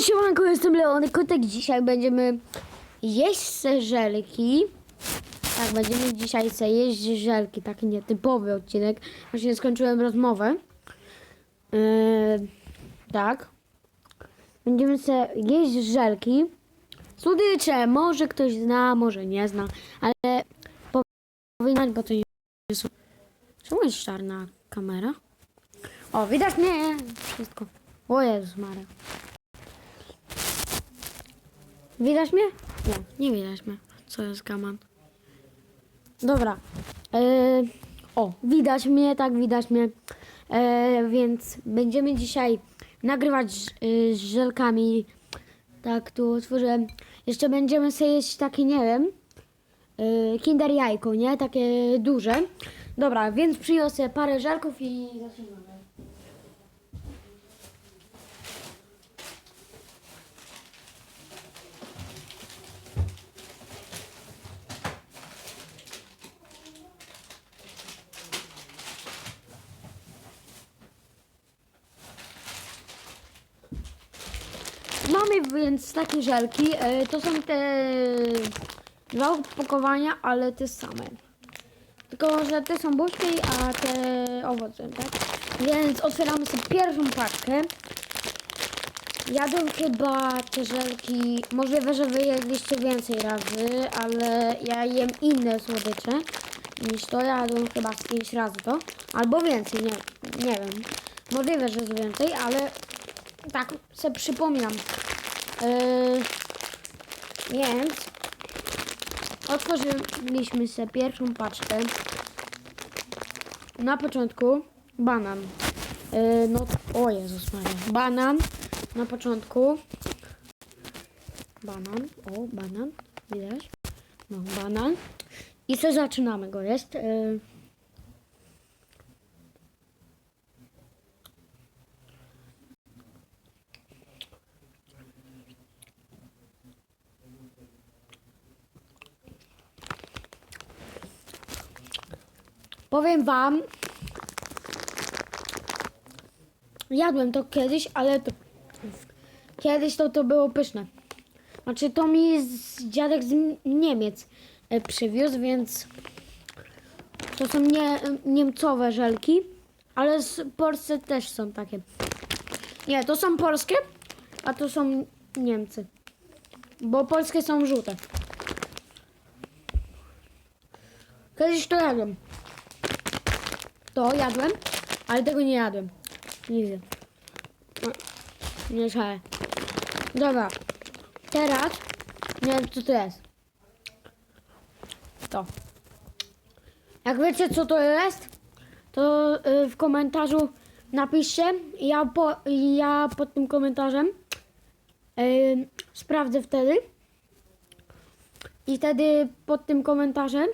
siemanko, jestem Leony Kotek. Dzisiaj będziemy jeść żelki. Tak, będziemy dzisiaj se jeść żelki. Taki nietypowy odcinek. Właśnie skończyłem rozmowę. Yy, tak. Będziemy se jeść żelki. Słodycze, może ktoś zna, może nie zna, ale powinien, bo to nie jest... Czemu jest czarna kamera? O, widać mnie wszystko. O Jezus Maria. Widać mnie? Nie, nie widać mnie. Co jest gaman? Dobra. Yy, o, widać mnie, tak, widać mnie. Yy, więc będziemy dzisiaj nagrywać yy, z żelkami. Tak, tu otworzyłem. Jeszcze będziemy sobie jeść takie, nie wiem, yy, kinder jajko, nie? Takie duże. Dobra, więc przyniosę parę żelków i zaczynamy. Mamy więc takie żelki. e, To są te dwa opakowania, ale te same. Tylko, że te są boskie, a te owoce, tak? Więc otwieramy sobie pierwszą paczkę. Jadłem chyba te żelki, możliwe, że wy jedliście więcej razy, ale ja jem inne słodycze niż to. Jadłem chyba z 5 razy to, albo więcej, nie, nie wiem. Możliwe, że jest więcej, ale tak sobie przypominam. Yy, więc otworzyliśmy sobie pierwszą paczkę. Na początku banan. Yy, no, o Jezus Maria. Banan na początku. Banan, o banan, widać? No, banan. I co zaczynamy go jest. Yy, Powiem wam, jadłem to kiedyś, ale to, kiedyś to, to było pyszne. Znaczy to mi z, dziadek z Niemiec e, przywiózł, więc to są nie, niemcowe żelki, ale z Polsce też są takie. Nie, to są polskie, a to są Niemcy. Bo polskie są żółte. Kiedyś to jadłem. To jadłem, ale tego nie jadłem. Nigdy. No, Nie szale. Dobra. Teraz nie wiem co to jest. To. Jak wiecie co to jest, to y, w komentarzu napiszcie. Ja, po, ja pod tym komentarzem y, sprawdzę wtedy. I wtedy pod tym komentarzem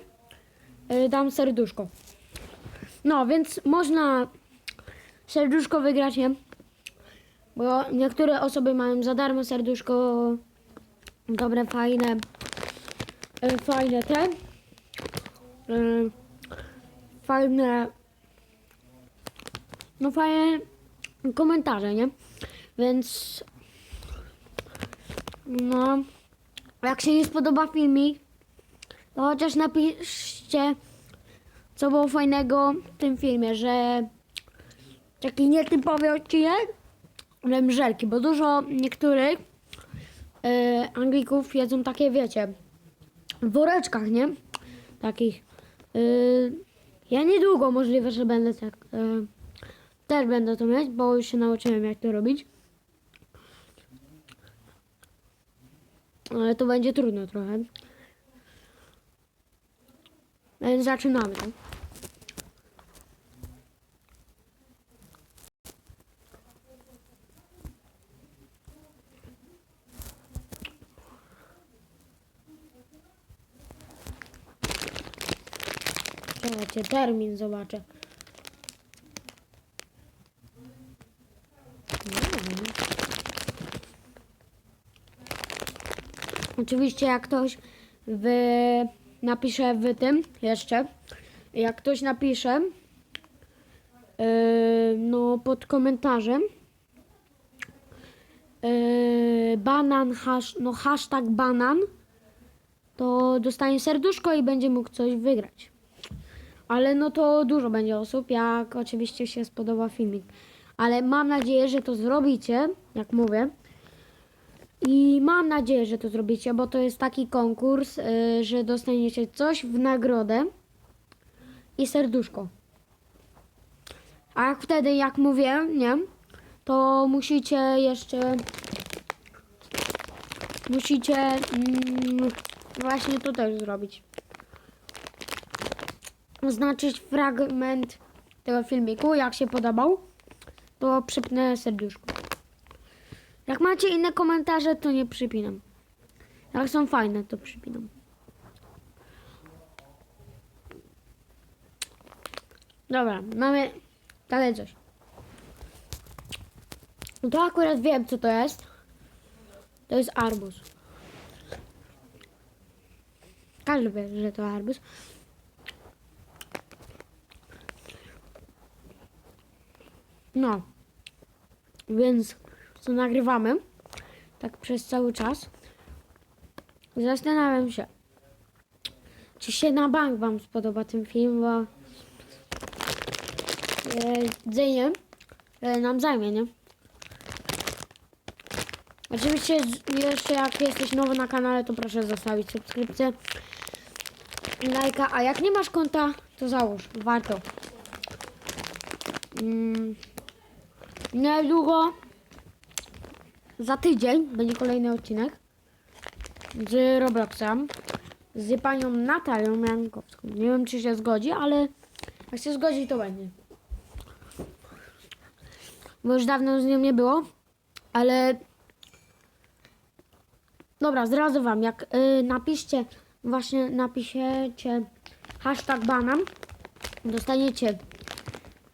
y, dam serduszko. No, więc można serduszko wygrać, nie? Bo niektóre osoby mają za darmo serduszko. Dobre, fajne. e, Fajne te. e, Fajne. No fajne komentarze, nie? Więc. No. Jak się nie spodoba filmik, to chociaż napiszcie co było fajnego w tym filmie, że taki nietypowy odcinek, że żelki, bo dużo niektórych e, Anglików jedzą takie, wiecie, w woreczkach, nie? Takich. E, ja niedługo możliwe, że będę tak, e, też będę to mieć, bo już się nauczyłem jak to robić. Ale to będzie trudno trochę. Więc zaczynamy. Czekajcie, termin zobaczę. Oczywiście jak ktoś w, napisze w tym jeszcze, jak ktoś napisze yy, no pod komentarzem yy, banan, hash, no hashtag banan, to dostanie serduszko i będzie mógł coś wygrać. Ale no to dużo będzie osób, jak oczywiście się spodoba filmik. Ale mam nadzieję, że to zrobicie, jak mówię. I mam nadzieję, że to zrobicie, bo to jest taki konkurs, y, że dostaniecie coś w nagrodę i serduszko. A jak wtedy, jak mówię, nie, to musicie jeszcze musicie mm, właśnie to też zrobić. Oznaczyć fragment tego filmiku, jak się podobał, to przypnę serduszko. Jak macie inne komentarze, to nie przypinam. Jak są fajne, to przypinam. Dobra, mamy dalej coś. No to akurat wiem, co to jest. To jest arbuz. Każdy wie, że to arbuz. No. Więc co nagrywamy, tak przez cały czas. Zastanawiam się, czy się na bank Wam spodoba ten film, bo jedzenie e, nam zajmie, nie? Oczywiście jeszcze jak jesteś nowy na kanale, to proszę zostawić subskrypcję lajka, a jak nie masz konta, to załóż, warto. Mm, niedługo, za tydzień, będzie kolejny odcinek z Robloxem, z panią Natalią Jankowską. Nie wiem, czy się zgodzi, ale jak się zgodzi, to będzie. Bo już dawno z nią nie było, ale Dobra, zdradzę wam, jak y, napiszcie, właśnie napiszecie hashtag banan, dostaniecie,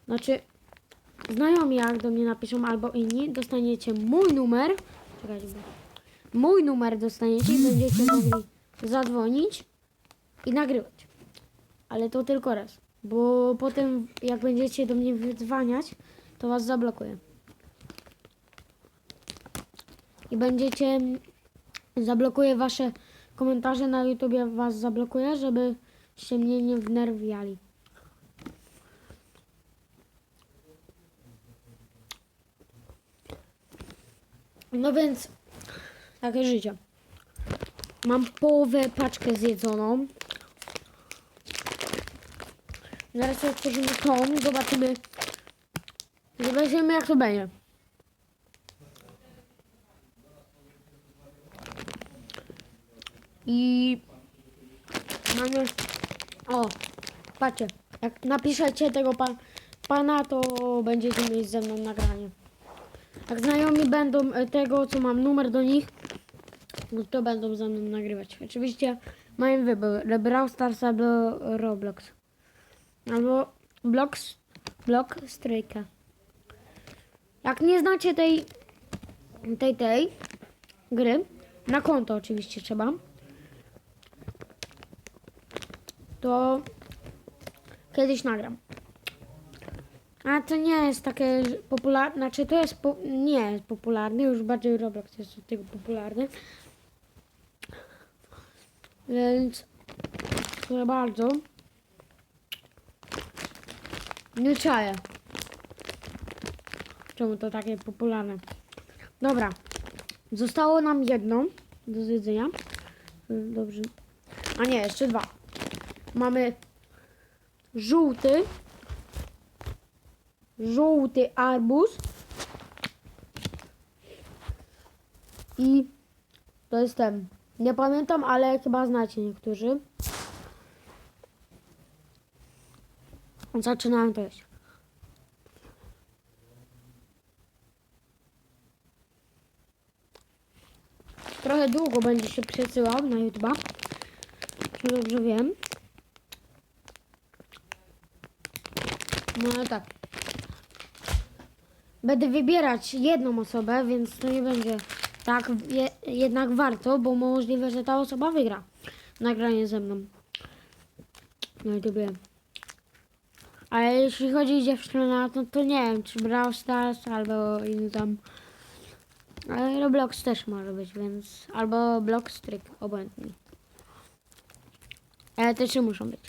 znaczy znajomi jak do mnie napiszą albo inni, dostaniecie mój numer, czekajcie, mój numer dostaniecie i będziecie mogli zadzwonić i nagrywać. Ale to tylko raz, bo potem jak będziecie do mnie wydzwaniać, to was zablokuję. I będziecie Zablokuję wasze komentarze na YouTubie, was zablokuję, żebyście mnie nie wnerwiali. No więc, takie życie. Mam połowę paczkę zjedzoną. Zaraz otworzymy tą, zobaczymy. Zobaczymy jak to będzie. I mamy. O, patrzcie, jak napiszecie tego pan, pana, to będziecie mieć ze mną nagranie. Jak znajomi będą e, tego, co mam numer do nich, to będą ze mną nagrywać. Oczywiście mają wybór, Brawl Stars albo Roblox. Albo Blox, Block Strike. Jak nie znacie tej, tej, tej gry, na konto oczywiście trzeba, to kiedyś nagram. A to nie jest takie popularne, znaczy to jest, po, nie jest popularny, już bardziej Roblox jest od tego popularny. Więc proszę bardzo. Nie czaję. Czemu to takie popularne? Dobra. Zostało nam jedno do zjedzenia. Dobrze. A nie, jeszcze dwa. Mamy żółty. Żółty arbuz. I to jest ten. Nie pamiętam, ale chyba znacie niektórzy. Zaczynałem to jeść. Trochę długo będzie się przesyłał na YouTube'a. Czy dobrze wiem. No tak. Będę wybierać jedną osobę, więc to nie będzie tak je, jednak warto, bo możliwe, że ta osoba wygra nagranie ze mną. Na YouTubie. Ale jeśli chodzi o dziewczynę, to, to nie wiem, czy Brawl Stars albo inny tam Ale Roblox też może być, więc... Albo Blockstreak, obojętnie. Ale te trzy muszą być.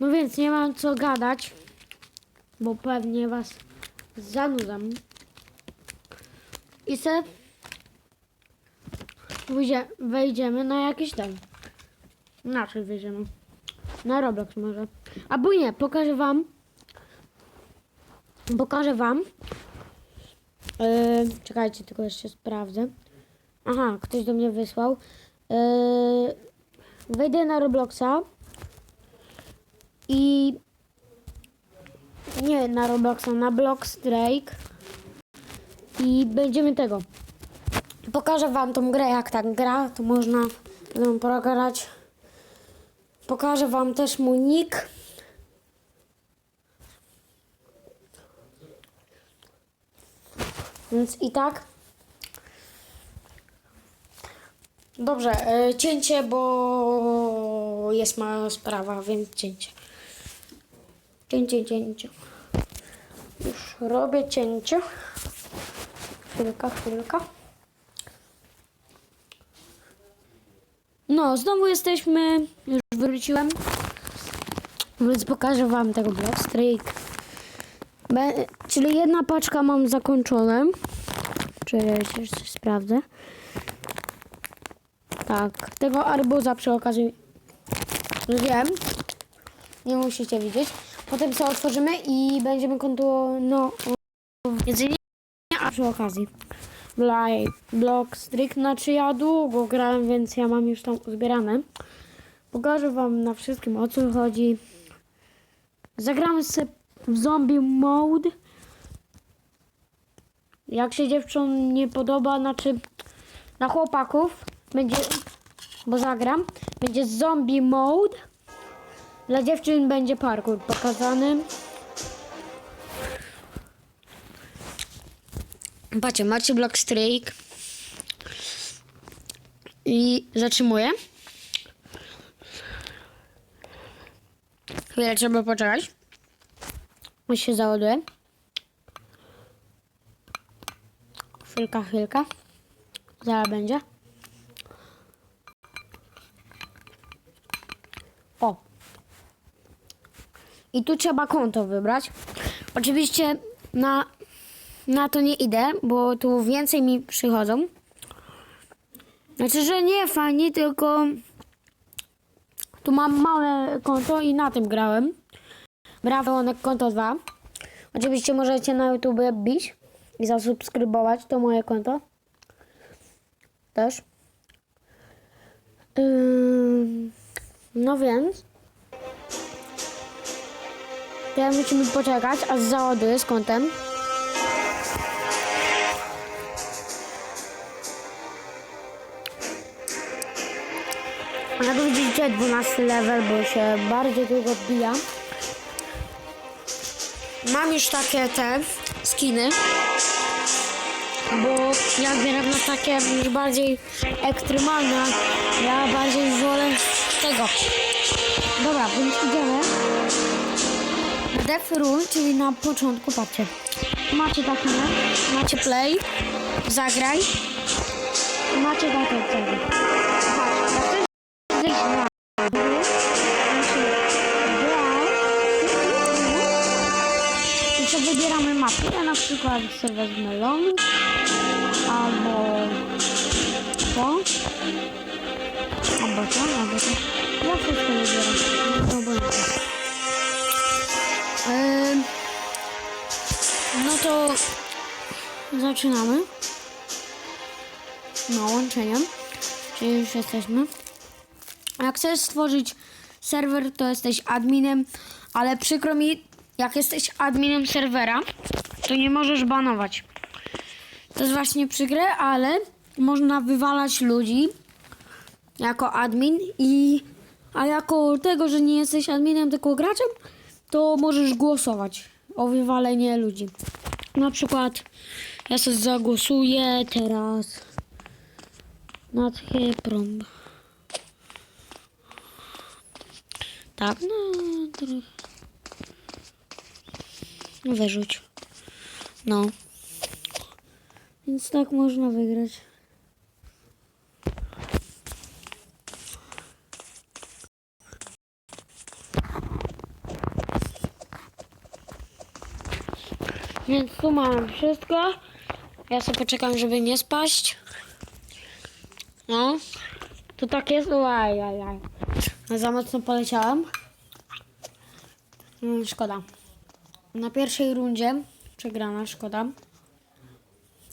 No więc nie mam co gadać, bo pewnie was zanudzam. I se wejdziemy na jakiś ten. Na czym wejdziemy? Na Roblox może. Albo nie, pokażę wam. Pokażę wam. Yy, czekajcie, tylko jeszcze sprawdzę. Aha, ktoś do mnie wysłał. Yy, wejdę na Robloxa. I nie na Robloxa, na Blockstrike. I będziemy tego. Pokażę wam tą grę, jak tak gra, to można ją pograć. Pokażę wam też mój nick. Więc i tak. Dobrze, e, cięcie, bo jest mała sprawa, więc cięcie. Cięcie, cięcie. Już robię cięcie. Chwilka, chwilka. No, znowu jesteśmy. Już wróciłem. Więc pokażę wam tego Blockstreak. Be, czyli jedna paczka mam zakończone. Czekajcie, jeszcze sprawdzę. Tak, tego arbuza przy okazji wiem. Nie musicie widzieć. Potem sobie otworzymy i będziemy kontynuować jedzenie, a przy okazji. Blaj, blok stryk, znaczy ja długo grałem, więc ja mam już tam uzbierane. Pokażę wam na wszystkim o co chodzi. Zagramy sobie w zombie mode. Jak się dziewczom nie podoba, znaczy na chłopaków będzie, bo zagram, będzie zombie mode. Dla dziewczyn będzie parkour pokazany. Patrzcie, macie block streak. I zatrzymuję. Chwilę trzeba poczekać. Już się załaduje. Chwilka, chwilka. Zaraz będzie. I tu trzeba konto wybrać. Oczywiście na, na to nie idę, bo tu więcej mi przychodzą. Znaczy, że nie fajnie, tylko tu mam małe konto i na tym grałem. Brawo, na konto 2. Oczywiście możecie na YouTube bić i zasubskrybować to moje konto. Też. Ym, no więc. Teraz musimy poczekać, aż załaduje z kątem. Jak widzicie 12 level, bo się bardzo długo odbija. Mam już takie te skiny. Bo ja gram na takie już bardziej ekstremalne. Ja bardziej wolę tego. Dobra, więc idziemy. Death Rule, czyli na początku, patrzcie. Macie takie, macie play, zagraj. Macie takie ceny. Sobie wybieramy mapy. Ja na przykład sobie wezmę long, zaczynamy. No, łączeniem. Czyli już jesteśmy. Jak chcesz stworzyć serwer, to jesteś adminem, ale przykro mi, jak jesteś adminem serwera, to nie możesz banować. To jest właśnie przykre, ale można wywalać ludzi jako admin i a jako tego, że nie jesteś adminem, tylko graczem, to możesz głosować o wywalenie ludzi. Na przykład ja sobie zagłosuję teraz nad Hyprom. Tak, no. trochę. Wyrzuć. No. Więc tak można wygrać. Więc tu mam wszystko. Ja sobie poczekam, żeby nie spaść. No. To tak jest. Oj, oj, oj. Za mocno poleciałem. Mm, szkoda. Na pierwszej rundzie przegrana, szkoda.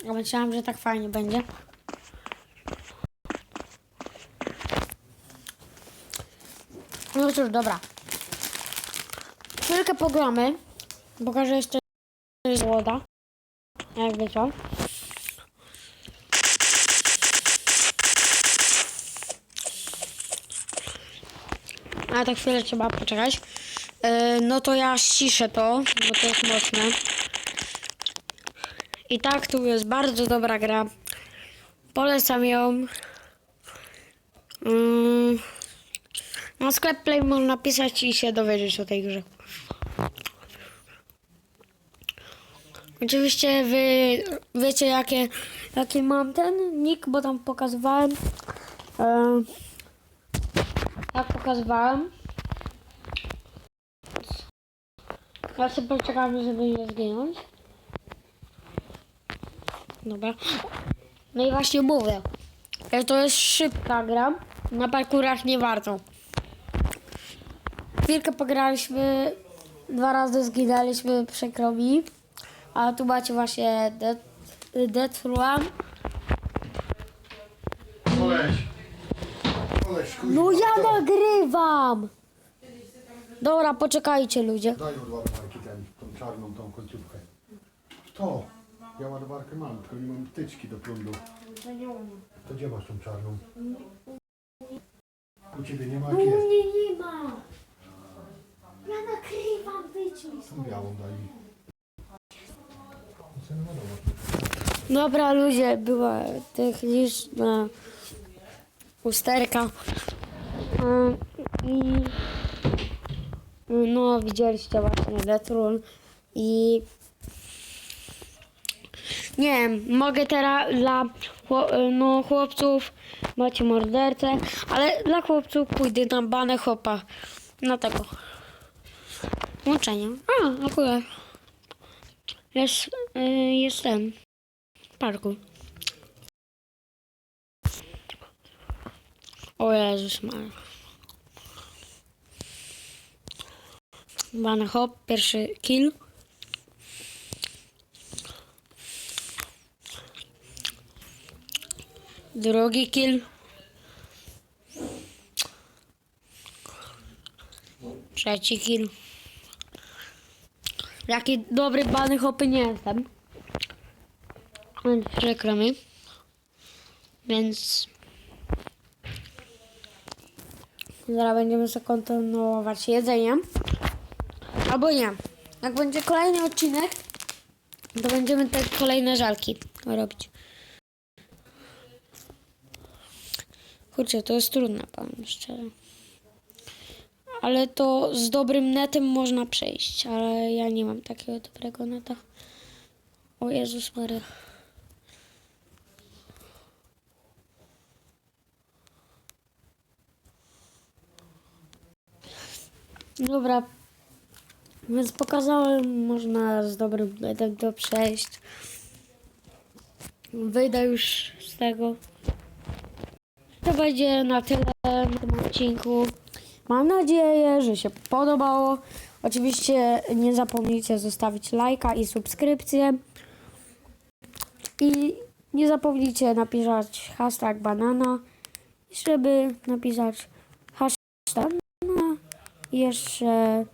Ja myślałam, że tak fajnie będzie. No cóż, dobra. Chwilkę pogramy. Pokażę jeszcze złoda. Jakby co. A tak chwilę trzeba poczekać. E, no to ja ściszę to, bo to jest mocne. I tak, tu jest bardzo dobra gra. Polecam ją. Mm. Na sklep Play można pisać i się dowiedzieć o tej grze. Oczywiście wy wiecie jakie, jaki mam ten nick, bo tam pokazywałem. E, jak pokazywałem. Ja sobie poczekam, żeby nie zginąć. Dobra. No i właśnie mówię, że to jest szybka gra. Na parkurach nie warto. Chwilkę pograliśmy, dwa razy zginęliśmy, przykro mi. A tu macie właśnie Dead, Dead One. Koleś, kuźwa. No ja nagrywam! Dobra, poczekajcie ludzie. Daj od ładowarki ten, tą czarną, tą końcówkę. To. Ja ładowarkę mam, tylko nie mam wtyczki do prądu. To gdzie masz tą czarną? U ciebie nie ma, No jak u jest. mnie nie ma. Ja nagrywam, wyjdź mi Tą białą daj mi. No. Dobra ludzie, była techniczna usterka. I no widzieliście właśnie Detrun i nie wiem, mogę teraz dla no, chłopców macie mordercę, ale dla chłopców pójdę na banę chłopa. Na tego. Łączenie. A, akurat. Jest, y, jest ten parku. O Jezus Maria. Bany hop, pierwszy kill. Drugi kill. Trzeci kill. Jaki dobry bany hopy nie jestem. Przykro mi. Więc zaraz będziemy sobie kontynuować jedzenie. Albo nie. Jak będzie kolejny odcinek, to będziemy te kolejne żalki robić. Kurczę, to jest trudne, powiem szczerze. Ale to z dobrym netem można przejść, ale ja nie mam takiego dobrego neta. O Jezus Maria. Dobra. Więc pokazałem, można z dobrym netem to przejść. Wyjdę już z tego. To będzie na tyle w tym odcinku. Mam nadzieję, że się podobało. Oczywiście nie zapomnijcie zostawić lajka i subskrypcję. I nie zapomnijcie napisać hashtag banana, żeby napisać jeszcze,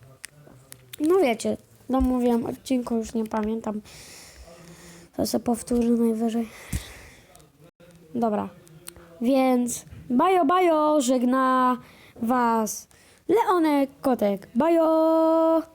no wiecie, no mówiłem odcinku, już nie pamiętam. To sobie powtórzę najwyżej. Dobra, więc bajo, bajo, żegna was Leonek Kotek. Bajo!